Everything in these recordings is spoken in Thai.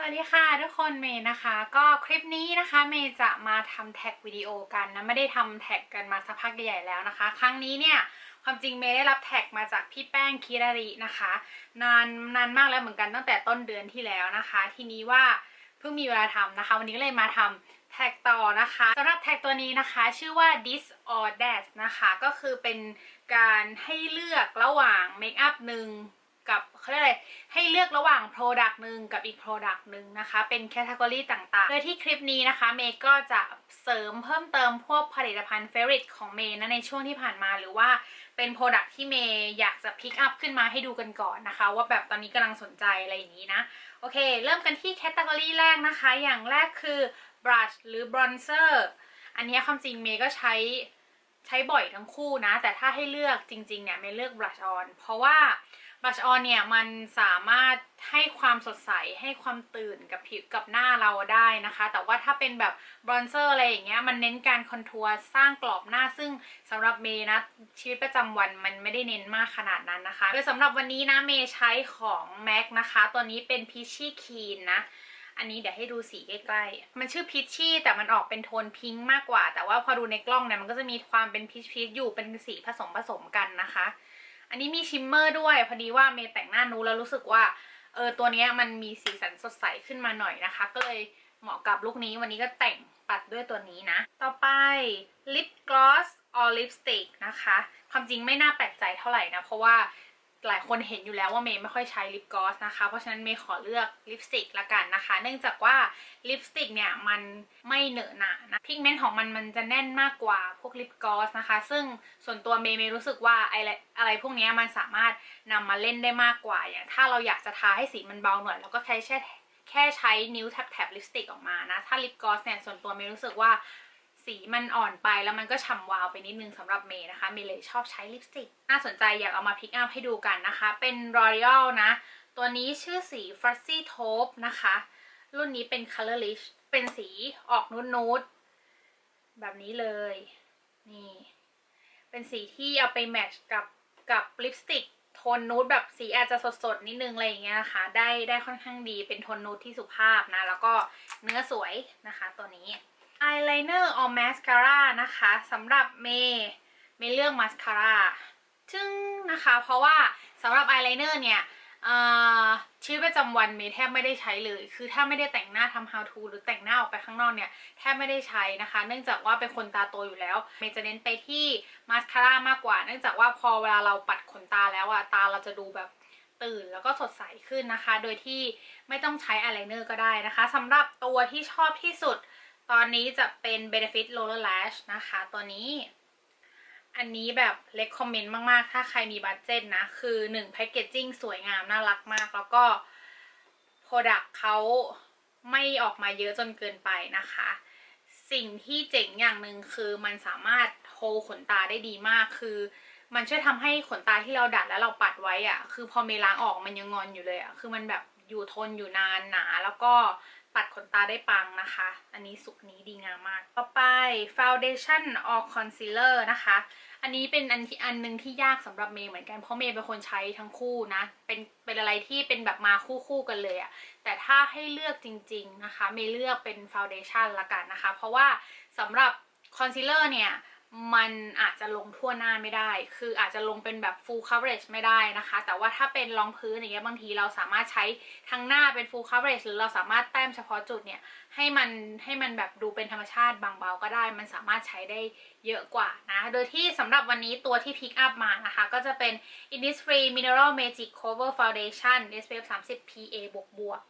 สวัสดีค่ะทุกคนเมย์นะคะ ก็คลิปนี้นะคะเมย์จะมาทำแท็กวิดีโอกันนะไม่ได้ทำแท็กกันมาสักพักใหญ่ๆแล้วนะคะ ครั้งนี้เนี่ยความจริงเมย์ได้รับแท็กมาจากพี่แป้งคิรารินะคะ นานนานมากแล้วเหมือนกันตั้งแต่ต้นเดือนที่แล้วนะคะ ทีนี้ว่าเพิ่งมีเวลาทำนะคะ วันนี้ก็เลยมาทำแท็กต่อนะคะสำหรับแท็กตัวนี้นะคะ ชื่อว่า this or that นะคะ ก็คือเป็นการให้เลือกระหว่างเมคอัพหนึ่ง กับเขาเรียกอะไรให้เลือกระหว่าง Product หนึ่งกับอีก Product หนึ่งนะคะ เป็นแคตตากรีต่างๆ โดยที่คลิปนี้นะคะเมย์ก็จะเสริมเพิ่มเติมพวกผลิตภัณฑ์เฟร i ของเมย์นะในช่วงที่ผ่านมาหรือว่าเป็น Product ที่เมย์อยากจะพิกอัพขึ้นมาให้ดูกันก่อนนะคะ ว่าแบบตอนนี้กำลังสนใจอะไรอย่างนี้นะโอเค เริ่มกันที่แคตตากรีแรกนะคะ อย่างแรกคือ brush หรือ bronzer อันนี้ความจริงเมย์ก็ใช้ใช้บ่อยทั้งคู่นะ แต่ถ้าให้เลือกจริงๆเนี่ยเมย์เลือก brush on เพราะว่า บลัชออนเนี่ยมันสามารถให้ความสดใสให้ความตื่นกับผิวกับหน้าเราได้นะคะ แต่ว่าถ้าเป็นแบบบรอนเซอร์อะไรอย่างเงี้ยมันเน้นการคอนทัวร์สร้างกรอบหน้าซึ่งสำหรับเมย์นะชีวิตประจำวันมันไม่ได้เน้นมากขนาดนั้นนะคะโดยสำหรับวันนี้นะเมย์ใช้ของ MAC นะคะตัวนี้เป็นพีชชี่คีนนะอันนี้เดี๋ยวให้ดูสีใกล้ๆ มันชื่อพีชชี่แต่มันออกเป็นโทนพิงค์มากกว่า แต่ว่าพอดูในกล้องเนี่ยมันก็จะมีความเป็นพีชพีชอยู่เป็นสีผสมผสมกันนะคะ อันนี้มีชิมเมอร์ด้วย พอดีว่าเมย์แต่งหน้านูแล้วรู้สึกว่าเออตัวนี้มันมีสีสันสดใสขึ้นมาหน่อยนะคะ ก็เลยเหมาะกับลุคนี้วันนี้ก็แต่งปัดด้วยตัวนี้นะ ต่อไปลิปกลอสออลิปสติกนะคะ ความจริงไม่น่าแปลกใจเท่าไหร่นะ เพราะว่า หลายคนเห็นอยู่แล้วว่าเมย์ไม่ค่อยใช้ลิปกลอสนะคะ เพราะฉะนั้นเมย์ขอเลือกลิปสติกละกันนะคะ เนื่องจากว่าลิปสติกเนี่ยมันไม่เหนอะหนะนะพิกเมนต์ของมันมันจะแน่นมากกว่าพวกลิปกลอสนะคะ ซึ่งส่วนตัวเมย์เมย์รู้สึกว่าอะไรอะไรพวกนี้มันสามารถนำมาเล่นได้มากกว่าอย่างถ้าเราอยากจะทาให้สีมันเบาหน่อยเราก็แค่แค่แค่ใช้นิ้วแท็บลิปสติกออกมานะ ถ้าลิปกลอสเนี่ยส่วนตัวเมย์รู้สึกว่า สีมันอ่อนไปแล้วมันก็ฉ่ำวาวไปนิดนึงสำหรับเมย์นะคะ เมย์เลยชอบใช้ลิปสติก น่าสนใจอยากเอามาพิกอัพให้ดูกันนะคะ เป็น L'Oreal นะ ตัวนี้ชื่อสี Fussy Taupe นะคะ รุ่นนี้เป็น Colorless เป็นสีออกนูดนูดแบบนี้เลย นี่ เป็นสีที่เอาไปแมทช์กับกับลิปสติกโทนนูดแบบสีอาจจะสดๆ นิดนึงอะไรอย่างเงี้ยนะคะ ได้ได้ค่อนข้างดีเป็นโทนนูดที่สุภาพนะ แล้วก็เนื้อสวยนะคะตัวนี้ อายไลเนอร์ออม a สคาร่านะคะสำหรับเมย์เมย์เลือกมาสคาร่าจึงนะคะเพราะว่าสำหรับอายไลเนอร์เนี่ยชีวิตประจำวันเมย์แทบไม่ได้ใช้เลย คือถ้าไม่ได้แต่งหน้าทำ how to หรือแต่งหน้าออกไปข้างนอกเนี่ยแทบไม่ได้ใช้นะคะ เนื่องจากว่าเป็นคนตาโตอยู่แล้ว เมย์จะเน้นไปที่มาสคาร่ามากกว่า เนื่องจากว่าพอเวลาเราปัดขนตาแล้วอะตาเราจะดูแบบตื่นแล้วก็สดใสขึ้นนะคะ โดยที่ไม่ต้องใช้อายไลเนอร์ก็ได้นะคะสำหรับตัวที่ชอบที่สุด ตอนนี้จะเป็น Benefit Roller Lash นะคะ ตัวนี้ อันนี้แบบเล็กคอมเมนต์มาก ๆ ถ้าใครมีบัตเจ็ตนะ คือ1แพคเกจจิ้งสวยงามน่ารักมาก แล้วก็โปรดักเขาไม่ออกมาเยอะจนเกินไปนะคะ สิ่งที่เจ๋งอย่างหนึ่งคือมันสามารถโฮขนตาได้ดีมาก คือมันช่วยทำให้ขนตาที่เราดัดแล้วเราปัดไว้อะคือพอเมล้างออกมันยังงอนอยู่เลยอะคือมันแบบ อยู่ทนอยู่นานหนา แล้วก็ปัดขนตาได้ปังนะคะ อันนี้สุกนี้ดีงามมาก ต่อไป foundation or concealer นะคะ อันนี้เป็นอันที่อันนึงที่ยากสำหรับเมย์เหมือนกัน เพราะเมย์เป็นคนใช้ทั้งคู่นะ เป็นเป็นอะไรที่เป็นแบบมาคู่คู่กันเลยอะแต่ถ้าให้เลือกจริง ๆนะคะ เมย์เลือกเป็น foundation ละกันนะคะ เพราะว่าสำหรับ concealer เนี่ย มันอาจจะลงทั่วหน้าไม่ได้ คืออาจจะลงเป็นแบบ full coverage ไม่ได้นะคะ แต่ว่าถ้าเป็นรองพื้นอย่างเงี้ยบางทีเราสามารถใช้ทั้งหน้าเป็น full coverage หรือเราสามารถแต้มเฉพาะจุดเนี่ยให้มันให้มันแบบดูเป็นธรรมชาติบางเบาก็ได้ มันสามารถใช้ได้เยอะกว่านะ โดยที่สำหรับวันนี้ตัวที่พิกอัพมานะคะ ก็จะเป็น Innisfree Mineral Magic Cover Foundation SPF 30 PA บวกบวก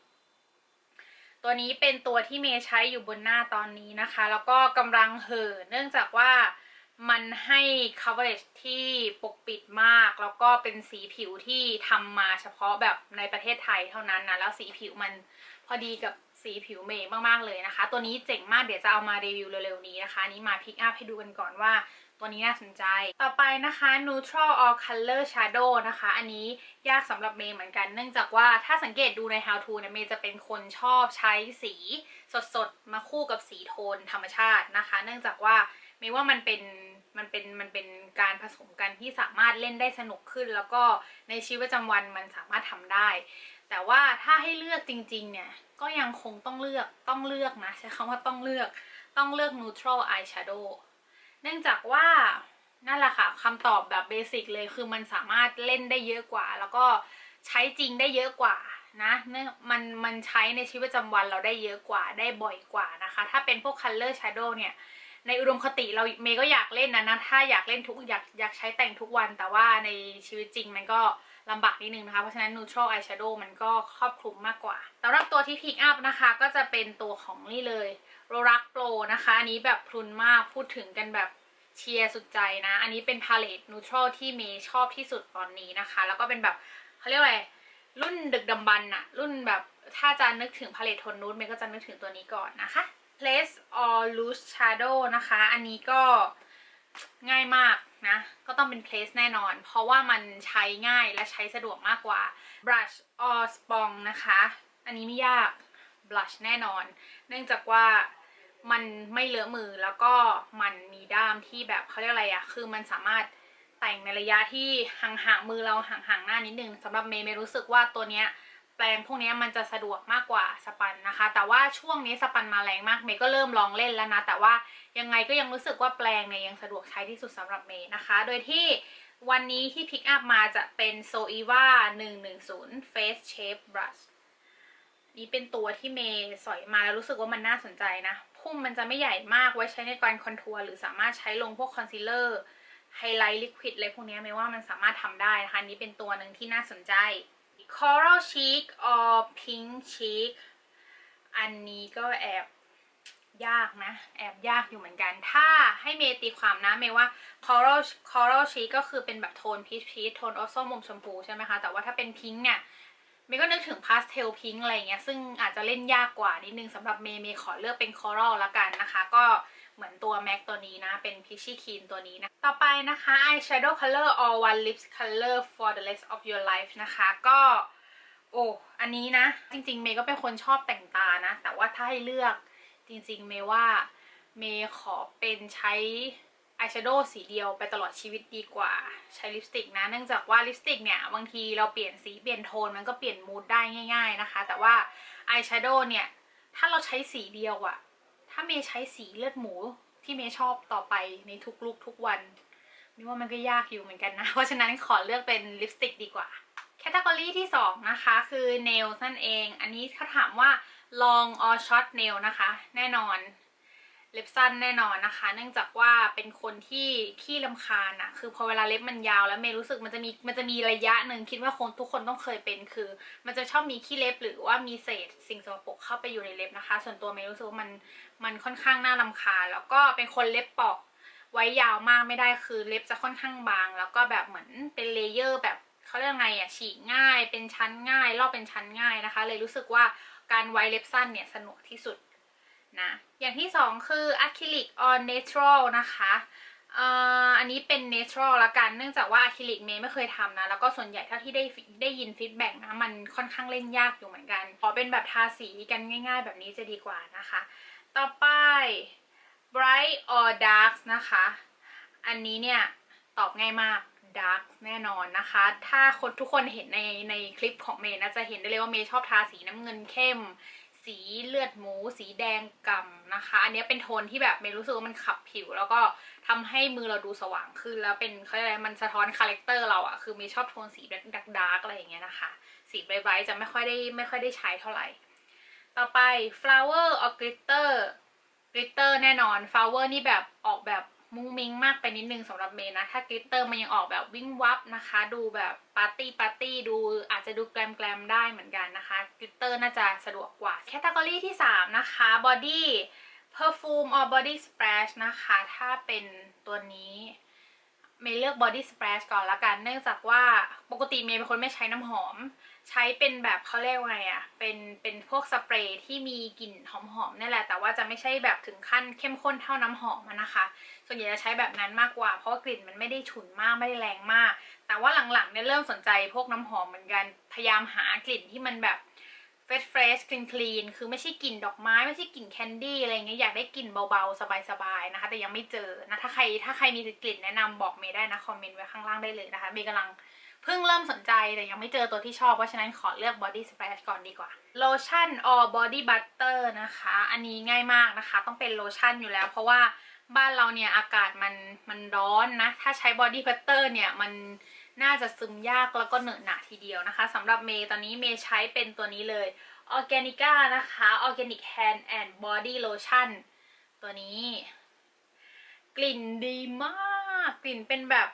ตัวนี้เป็นตัวที่เมย์ใช้อยู่บนหน้าตอนนี้นะคะ แล้วก็กำลังเห่อเนื่องจากว่า มันให้ coverage ที่ปกปิดมาก แล้วก็เป็นสีผิวที่ทำมาเฉพาะแบบในประเทศไทยเท่านั้นนะ แล้วสีผิวมันพอดีกับสีผิวเมย์มากๆเลยนะคะ ตัวนี้เจ๋งมากเดี๋ยวจะเอามารีวิวเร็วๆนี้นะคะนี้มาพิกอัพให้ดูกันก่อนว่าตัวนี้น่าสนใจ ต่อไปนะคะ neutral or color shadow นะคะ อันนี้ยากสำหรับเมย์เหมือนกัน เนื่องจากว่าถ้าสังเกตดูใน how to เนี่ยเมย์จะเป็นคนชอบใช้สีสดๆ มาคู่กับสีโทนธรรมชาตินะคะ เนื่องจากว่า เมย์ว่ามันเป็นมันเป็นมันเป็นการผสมกันที่สามารถเล่นได้สนุกขึ้น แล้วก็ในชีวิตประจำวันมันสามารถทำได้ แต่ว่าถ้าให้เลือกจริงๆเนี่ยก็ยังคงต้องเลือกต้องเลือกนะใช้คำว่าต้องเลือกต้องเลือก neutral eyeshadow เนื่องจากว่านั่นแหละค่ะคำตอบแบบเบสิกเลยคือมันสามารถเล่นได้เยอะกว่า แล้วก็ใช้จริงได้เยอะกว่านะเนี่ยมันมันใช้ในชีวิตประจำวันเราได้เยอะกว่าได้บ่อยกว่านะคะ ถ้าเป็นพวก color shadow เนี่ย ในอุดมคติเราเมย์ก็อยากเล่นนะนะ ถ้าอยากเล่นทุกอยากอยากใช้แต่งทุกวัน แต่ว่าในชีวิตจริงมันก็ลำบากนิดนึงนะคะ เพราะฉะนั้น neutral eyeshadow มันก็ครอบคลุมมากกว่าสำหรับตัวที่ pick up นะคะก็จะเป็นตัวของนี่เลย r o r a k Pro นะคะ อันนี้แบบพรุนมากพูดถึงกันแบบเชียร์สุดใจนะ อันนี้เป็นพาเลต neutral ที่เมย์ชอบที่สุดตอนนี้นะคะ แล้วก็เป็นแบบเขาเรียกว่าอะไรรุ่นดึกดำบรรพ์อะรุ่นแบบถ้าจะนึกถึงพาเลตโทนนูดเมย์ก็จะนึกถึงตัวนี้ก่อนนะคะ place or loose shadow นะคะ อันนี้ก็ง่ายมากนะ ก็ต้องเป็น place แน่นอน เพราะว่ามันใช้ง่ายและใช้สะดวกมากกว่า brush or spong นะคะ อันนี้ไม่ยาก blush แน่นอน เนื่องจากว่ามันไม่เลอะมือแล้วก็มันมีด้ามที่แบบเขาเรียกอะไรอะคือมันสามารถแต่งในระยะที่ห่างๆมือเราห่างๆหน้านิดนึงสำหรับเมย์เมย์รู้สึกว่าตัวเนี้ย แปลงพวกนี้มันจะสะดวกมากกว่าสปันนะคะ แต่ว่าช่วงนี้สปันมาแรงมากเมย์ก็เริ่มลองเล่นแล้วนะ แต่ว่ายังไงก็ยังรู้สึกว่าแปลงเนี่ยยังสะดวกใช้ที่สุดสำหรับเมย์นะคะ โดยที่วันนี้ที่พิกอัพมาจะเป็น s o e v a 110 Face Shape Brush นี่เป็นตัวที่เมย์สอยมาแล้วรู้สึกว่ามันน่าสนใจนะ พุ่มมันจะไม่ใหญ่มากไว้ใช้ในการคอนทัวร์หรือสามารถใช้ลงพวกคอนซีลเลอร์ไฮไลท์ลิควิดอะไรพวกนี้เมย์ว่ามันสามารถทำได้นะคะนนี้เป็นตัวหนึ่งที่น่าสนใจ coral cheek or pink cheek อันนี้ก็แอบยากนะ แอบยากอยู่เหมือนกัน ถ้าให้เมย์ตีความนะ เมย์ว่า coral coral cheek ก็คือเป็นแบบโทนพีชพีชโทนออสส้มอมชมพูใช่ไหมคะ แต่ว่าถ้าเป็นพิงค์เนี่ยเมย์ก็นึกถึงพาสเทลพิงค์อะไรเงี้ย ซึ่งอาจจะเล่นยากกว่านิดนึงสำหรับเมย์เมย์ขอเลือกเป็น coral ละกันนะคะ ก็ เหมือนตัว MAC ตัวนี้นะ เป็น Peachy Keen ตัวนี้นะ ต่อไปนะคะ eyeshadow color or one lips color for the rest of your life นะคะ ก็ โอ้อันนี้นะ จริงๆ เมย์ก็เป็นคนชอบแต่งตานะ แต่ว่าถ้าให้เลือกจริงๆ เมย์ว่า เมย์ขอเป็นใช้อายแชโดว์สีเดียวไปตลอดชีวิตดีกว่าใช้ลิปสติกนะ เนื่องจากว่าลิปสติกเนี่ยบางทีเราเปลี่ยนสีเปลี่ยนโทนมันก็เปลี่ยนมูดได้ง่าย ๆนะคะ แต่ว่าอายแชโดว์เนี่ย ถ้าเราใช้สีเดียวอะ ถ้าเมย์ใช้สีเลือดหมูที่เมย์ชอบต่อไปในทุกลุกทุกวันนี่ว่ามันก็ยากอยู่เหมือนกันนะ เพราะฉะนั้นขอเลือกเป็นลิปสติกดีกว่าแคตตากรีที่ 2 นะคะ คือเนลนั่นเอง อันนี้ถ้าถามว่า long or ช็อตเนลนะคะ แน่นอน เล็บสั้นแน่นอนนะคะ เนื่องจากว่าเป็นคนที่ขี้ลำคาญอะคือพอเวลาเล็บมันยาวแล้วเมย์รู้สึกมันจะมีมันจะมีระยะหนึ่งคิดว่าคนทุกคนต้องเคยเป็นคือ มันจะชอบมีขี้เล็บหรือว่ามีเศษสิ่งสกปรกเข้าไปอยู่ในเล็บนะคะ ส่วนตัวเมย์รู้สึกว่ามันมันค่อนข้างน่าลำคาญ แล้วก็เป็นคนเล็บปาะไว้ยาวมากไม่ได้คือเล็บจะค่อนข้างบาง แล้วก็แบบเหมือนเป็นเลเยอร์แบบเขาเรียกไงอะฉีกง่าย เป็นชั้นง่ายลอกเป็นชั้นง่ายนะคะ เลยรู้สึกว่าการไว้เล็บสั้นเนี่ยสนุกที่สุด นะอย่างที่สองคืออะคริลิก on natural นะคะอันนี้เป็น natural ละกัน เนื่องจากว่าอะคริลิกเมย์ไม่เคยทำนะ แล้วก็ส่วนใหญ่เท่าที่ได้ได้ยินฟีดแบ็กนะ มันค่อนข้างเล่นยากอยู่เหมือนกัน ขอเป็นแบบทาสีกันง่ายๆ แบบนี้จะดีกว่านะคะ ต่อไป bright or dark นะคะ อันนี้เนี่ยตอบง่ายมาก dark แน่นอนนะคะ ถ้าคนทุกคนเห็นในในคลิปของเมย์นะจะเห็นได้เลยว่าเมย์ชอบทาสีน้ำเงินเข้ม สีเลือดหมู สีแดงกำนะคะ อันนี้เป็นโทนที่แบบเมย์รู้สึกว่ามันขับผิว แล้วก็ทำให้มือเราดูสว่างขึ้น แล้วเป็นเขาเรียกอะไรมันสะท้อนคาแรคเตอร์เราอะคือเมย์ชอบโทนสีดักดาร์กอะไรอย่างเงี้ยนะคะ สีไบรท์ๆจะไม่ค่อยได้ไม่ค่อยได้ใช้เท่าไหร่ ต่อไป flower or glitter glitter แน่นอน flower นี่แบบออกแบบ มุ้งมิ้งมากไปนิดนึงสำหรับเมย์นะ ถ้ากลิตเตอร์มันยังออกแบบวิ่งวับนะคะ ดูแบบปาร์ตี้ปาร์ตี้ดูอาจจะดูแกลมแกลมได้เหมือนกันนะคะกลิตเตอร์น่าจะสะดวกกว่าแคตตากรีที่ 3 นะคะ body perfume or body splash นะคะ ถ้าเป็นตัวนี้เมย์เลือก body splash ก่อนละกัน เนื่องจากว่าปกติเมย์เป็นคนไม่ใช้น้ำหอม ใช้เป็นแบบเขาเรียกว่าไงอะเป็นเป็นพวกสเปรย์ที่มีกลิ่นหอมๆนี่แหละ แต่ว่าจะไม่ใช่แบบถึงขั้นเข้มข้นเท่าน้ำหอมนะคะ ส่วนใหญ่จะใช้แบบนั้นมากกว่า เพราะกลิ่นมันไม่ได้ฉุนมากไม่ได้แรงมาก แต่ว่าหลังๆเนี่ยเริ่มสนใจพวกน้ำหอมเหมือนกันพยายามหากลิ่นที่มันแบบเฟรชเฟรชคลีนคลีนคือไม่ใช่กลิ่นดอกไม้ ไม่ใช่กลิ่นแคนดี้อะไรเงี้ยอยากได้กลิ่นเบาๆ สบายๆนะคะ แต่ยังไม่เจอนะถ้าใครถ้าใครมีกลิ่นแนะนำบอกเมย์ได้นะคอมเมนต์ไว้ข้างล่างได้เลยนะคะเมย์กำลังเพิ่งเริ่มสนใจแต่ยังไม่เจอตัวที่ชอบ เพราะฉะนั้นขอเลือก body splash ก่อนดีกว่าโลชั่น or body butter นะคะ อันนี้ง่ายมากนะคะ ต้องเป็นโลชั่นอยู่แล้ว เพราะว่า บ้านเราเนี่ยอากาศมันมันร้อนนะ ถ้าใช้ body butter เนี่ยมันน่าจะซึมยากแล้วก็เหนอะหนะทีเดียวนะคะสำหรับเมย์ตอนนี้เมย์ใช้เป็นตัวนี้เลย Organica นะคะ Organic Hand and Body Lotion ตัวนี้ กลิ่นดีมากกลิ่นเป็นแบบ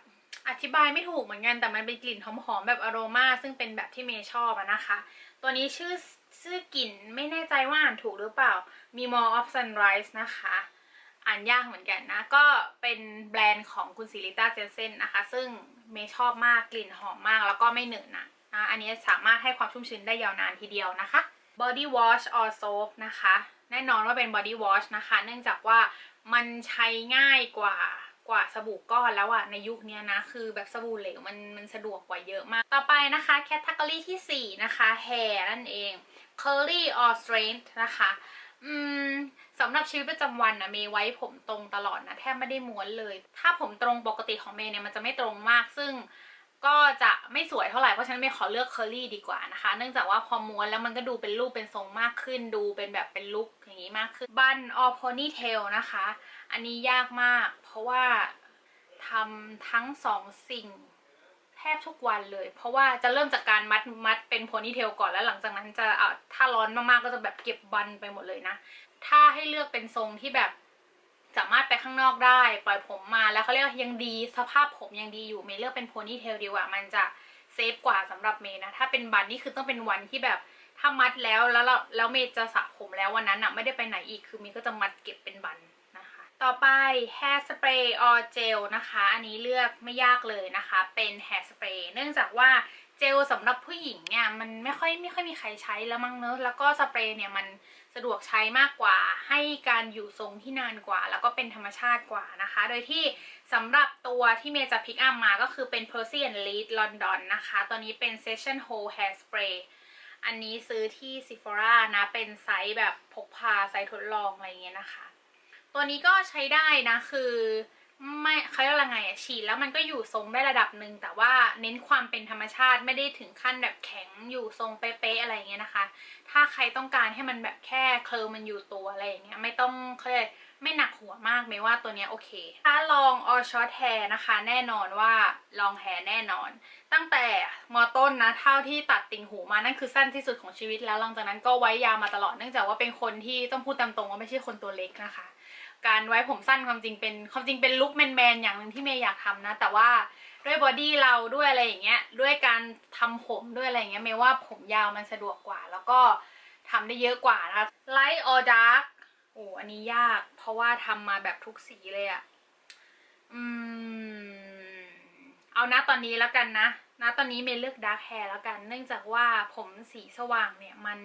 อธิบายไม่ถูกเหมือนกันแต่มันเป็นกลิ่นหอมๆแบบอโรมาซึ่งเป็นแบบที่เมย์ชอบอะนะคะ ตัวนี้ชื่อชื่อกลิ่นไม่แน่ใจว่าอ่านถูกหรือเปล่ามี More of Sunrise นะคะ อ่านยากเหมือนกันนะ ก็เป็นแบรนด์ของคุณซิลิต้าเจนเซนนะคะ ซึ่งเมย์ชอบมากกลิ่นหอมมากแล้วก็ไม่เหนอะหนะนะอันนี้สามารถให้ความชุ่มชื้นได้ยาวนานทีเดียวนะคะ body wash or soap นะคะ แน่นอนว่าเป็น body wash นะคะ เนื่องจากว่ามันใช้ง่ายกว่ากว่าสบู่ก้อนแล้วอะในยุคนี้นะ คือแบบสบู่เหลวมันมันสะดวกกว่าเยอะมาก ต่อไปนะคะ category ที่ 4 นะคะ hair นั่นเอง curly or straight นะคะ อืมสำหรับชีวิตประจำวันนะเมย์ไว้ผมตรงตลอดนะแทบไม่ได้ม้วนเลย ถ้าผมตรงปกติของเมย์เนี่ยมันจะไม่ตรงมาก ซึ่งก็จะไม่สวยเท่าไหร่เพราะฉะนั้นเมย์ขอเลือกเคอรี่ดีกว่านะคะ เนื่องจากว่าพอม้วนแล้วมันก็ดูเป็นรูปเป็นทรงมากขึ้น ดูเป็นแบบเป็นลุคอย่างนี้มากขึ้นบันออ pony tail นะคะ อันนี้ยากมาก เพราะว่าทำทั้งสองสิ่ง บทุกวันเลย เพราะว่าจะเริ่มจากการมัดมัดเป็นโพนี่เทลก่อนแล้วหลังจากนั้นจะเอาถ้าร้อนมากๆก็จะแบบเก็บบันไปหมดเลยนะ ถ้าให้เลือกเป็นทรงที่แบบสามารถไปข้างนอกได้ ปล่อยผมมาแล้วเขาเรียกว่ายังดีสภาพผมยังดีอยู่เมย์เลือกเป็นโพนี่เทลดีกว่ามันจะเซฟกว่าสำหรับเมย์นะถ้าเป็นบันนี่คือต้องเป็นวันที่แบบถ้ามัดแล้วแล้วแล้วเมย์จะสระผมแล้ววันนั้นอะไม่ได้ไปไหนอีกคือเมย์ก็จะมัดเก็บเป็นบัน ต่อไป hair spray or gel นะคะ อันนี้เลือกไม่ยากเลยนะคะ เป็น hair spray เนื่องจากว่าเจลสำหรับผู้หญิงเนี่ยมันไม่ค่อยไม่ค่อยมีใครใช้แล้วมั้งเนอะแล้วก็สเปรย์เนี่ยมันสะดวกใช้มากกว่า ให้การอยู่ทรงที่นานกว่า แล้วก็เป็นธรรมชาติกว่านะคะ โดยที่สำหรับตัวที่เมย์จะพิกอัพมาก็คือเป็น Percy and Lead London นะคะ ตัวนี้เป็น Session Hold Hair Spray อันนี้ซื้อที่ Sephora นะ เป็นไซส์แบบพกพาไซส์ทดลองอะไรเงี้ยนะคะ ตัวนี้ก็ใช้ได้นะคือไม่เขาเรียกว่าไงอะฉีดแล้วมันก็อยู่ทรงได้ระดับหนึ่งแต่ว่าเน้นความเป็นธรรมชาติไม่ได้ถึงขั้นแบบแข็งอยู่ทรงเป๊ะๆอะไรอย่างเงี้ยนะคะ ถ้าใครต้องการให้มันแบบแค่เคลิร์มันอยู่ตัวอะไรอย่างเงี้ยไม่ต้องเขาเรียกไม่หนักหัวมากไม่ว่าตัวเนี้ยโอเค ถ้าลองออชอตแฮร์นะคะ แน่นอนว่าลองแฮร์แน่นอน ตั้งแต่มอต้นนะเท่าที่ตัดติ่งหูมานั่นคือสั้นที่สุดของชีวิตแล้วหลังจากนั้นก็ไว้ยาวมาตลอดเนื่องจากว่าเป็นคนที่ต้องพูดตามตรงว่าไม่ใช่คนตัวเล็กนะคะ การไว้ผมสั้นความจริงเป็นความจริงเป็นลุคแมนๆอย่างหนึ่งที่เมย์อยากทำนะ แต่ว่าด้วยบอดี้เราด้วยอะไรอย่างเงี้ย ด้วยการทำผมด้วยอะไรอย่างเงี้ยเมย์ว่าผมยาวมันสะดวกกว่า แล้วก็ทำได้เยอะกว่านะคะ light or dark โอ้อันนี้ยาก เพราะว่าทำมาแบบทุกสีเลยอะอืม เอานะตอนนี้แล้วกันนะนะตอนนี้เมย์เลือกดาร์ h แฮร์แล้วกัน เนื่องจากว่าผมสีสว่างเนี่ยมัน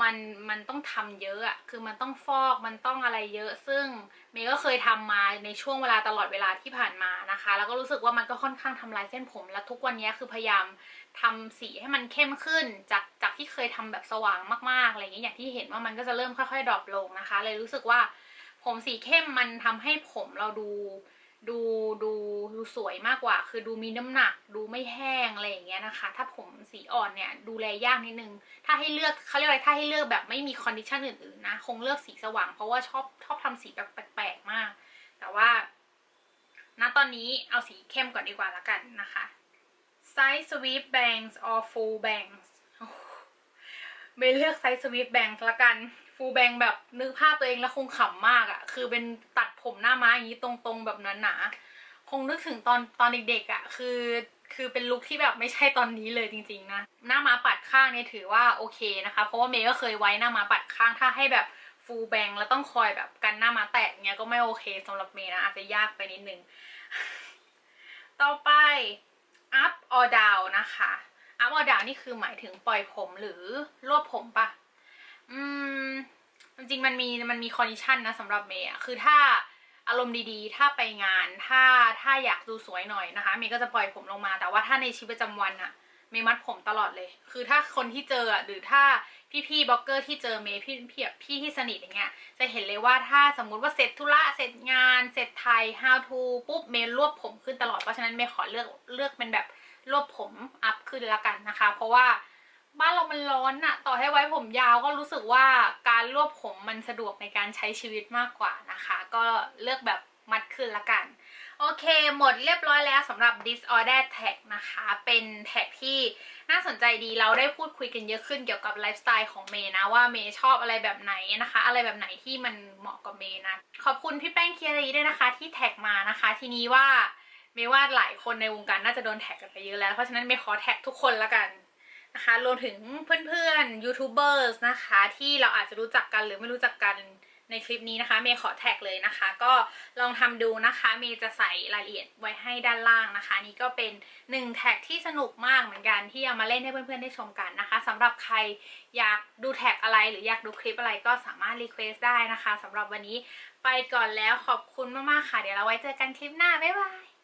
มันมันต้องทำเยอะอะคือมันต้องฟอกมันต้องอะไรเยอะ ซึ่งเมย์ก็เคยทำมาในช่วงเวลาตลอดเวลาที่ผ่านมานะคะ แล้วก็รู้สึกว่ามันก็ค่อนข้างทำลายเส้นผม และทุกวันนี้คือพยายามทำสีให้มันเข้มขึ้น จากจากที่เคยทำแบบสว่างมากๆอะไรอย่างเงี้ยอย่างที่เห็นว่ามันก็จะเริ่มค่อยๆดรอปลงนะคะ เลยรู้สึกว่าผมสีเข้มมันทำให้ผมเราดู ดูดูดูสวยมากกว่า คือดูมีน้ำหนัก ดูไม่แห้งอะไรอย่างเงี้ยนะคะ ถ้าผมสีอ่อนเนี่ยดูแลยากนิดนึง ถ้าให้เลือกเขาเรียกอะไรถ้าให้เลือกแบบไม่มีคอนดิชันอื่นๆนะ คงเลือกสีสว่างเพราะว่าชอบชอบทำสีแบบแปลกๆมาก แต่ว่าณตอนนี้เอาสีเข้มก่อนดีกว่าละกันนะคะ side sweep bangs or full bangs ไม่เลือก side sweep bangs ละกัน full bang แบบนึกภาพตัวเองแล้วคงขำมากอะ่ะ คือเป็นตัด ผมหน้าม้าอย่างนี้ตรงๆแบบนั้นหนาคงนึกถึงตอนตอนเด็กๆอะ่ะคือคือเป็นลุคที่แบบไม่ใช่ตอนนี้เลยจริงๆนะหน้าม้าปัดข้างเนี่ยถือว่าโอเคนะคะ เพราะว่าเมย์ก็เคยไว้หน้าม้าปัดข้างถ้าให้แบบฟูลแบงแล้วต้องคอยแบบกันหน้าม้าแตกเงี้ยก็ไม่โอเคสำหรับเมย์นะอาจจะยากไปนิดนึง ต่อไป up or down นะคะ up or down นี่คือหมายถึงปล่อยผมหรือรวบผมปะอืมจริงๆมันมีมันมีคอนดิชันนะสำหรับเมย์อะคือถ้า อารมณ์ดีๆ ถ้าไปงาน ถ้าถ้าอยากดูสวยหน่อยนะคะ เมย์ก็จะปล่อยผมลงมา แต่ว่าถ้าในชีวิตประจำวันอะเมย์มัดผมตลอดเลย คือถ้าคนที่เจออะหรือถ้าพี่ๆบล็อกเกอร์ที่เจอเมย์พี่พี่พี่ที่สนิทอย่างเงี้ย จะเห็นเลยว่าถ้าสมมุติว่าเสร็จธุระเสร็จงาน เสร็จไทย how to ปุ๊บเมย์รวบผมขึ้นตลอด เพราะฉะนั้นเมย์ขอเลือกเลือกเป็นแบบรวบผมอัพขึ้นล้วกันนะคะ เพราะว่า บ้านเรามันร้อนอะต่อให้ไว้ผมยาวก็รู้สึกว่าการรวบผมมันสะดวกในการใช้ชีวิตมากกว่านะคะ ก็เลือกแบบมัดขึ้นละกัน โอเค หมดเรียบร้อยแล้วสำหรับ disorder tag นะคะ เป็นแท็กที่น่าสนใจดีเราได้พูดคุยกันเยอะขึ้นเกี่ยวกับไลฟ์สไตล์ของเมย์นะ ว่าเมย์ชอบอะไรแบบไหนนะคะ อะไรแบบไหนที่มันเหมาะกับเมย์นะ ขอบคุณพี่แป้งเคียรีด้วยนะคะ ที่แท็กมานะคะ ทีนี้ว่าเมย์ว่าหลายคนในวงการน่าจะโดนแท็กกันไปเยอะแล้ว เพราะฉะนั้นเมย์ขอแท็กทุกคนละกัน นะคะรวมถึงเพื่อนๆยูทูบเบอร์นะคะ ที่เราอาจจะรู้จักกันหรือไม่รู้จักกันในคลิปนี้นะคะเมย์ขอแท็กเลยนะคะ ก็ลองทำดูนะคะเมย์จะใส่รายละเอียดไว้ให้ด้านล่างนะคะ นี่ก็เป็นหนึ่งแท็กที่สนุกมากเหมือนกันที่เอามาเล่นให้เพื่อนๆได้ชมกันนะคะสำหรับใครอยากดูแท็กอะไรหรืออยากดูคลิปอะไรก็สามารถรีเควสได้นะคะสำหรับวันนี้ไปก่อนแล้วขอบคุณมากๆค่ะ เดี๋ยวเราไว้เจอกันคลิปหน้าบ๊ายบาย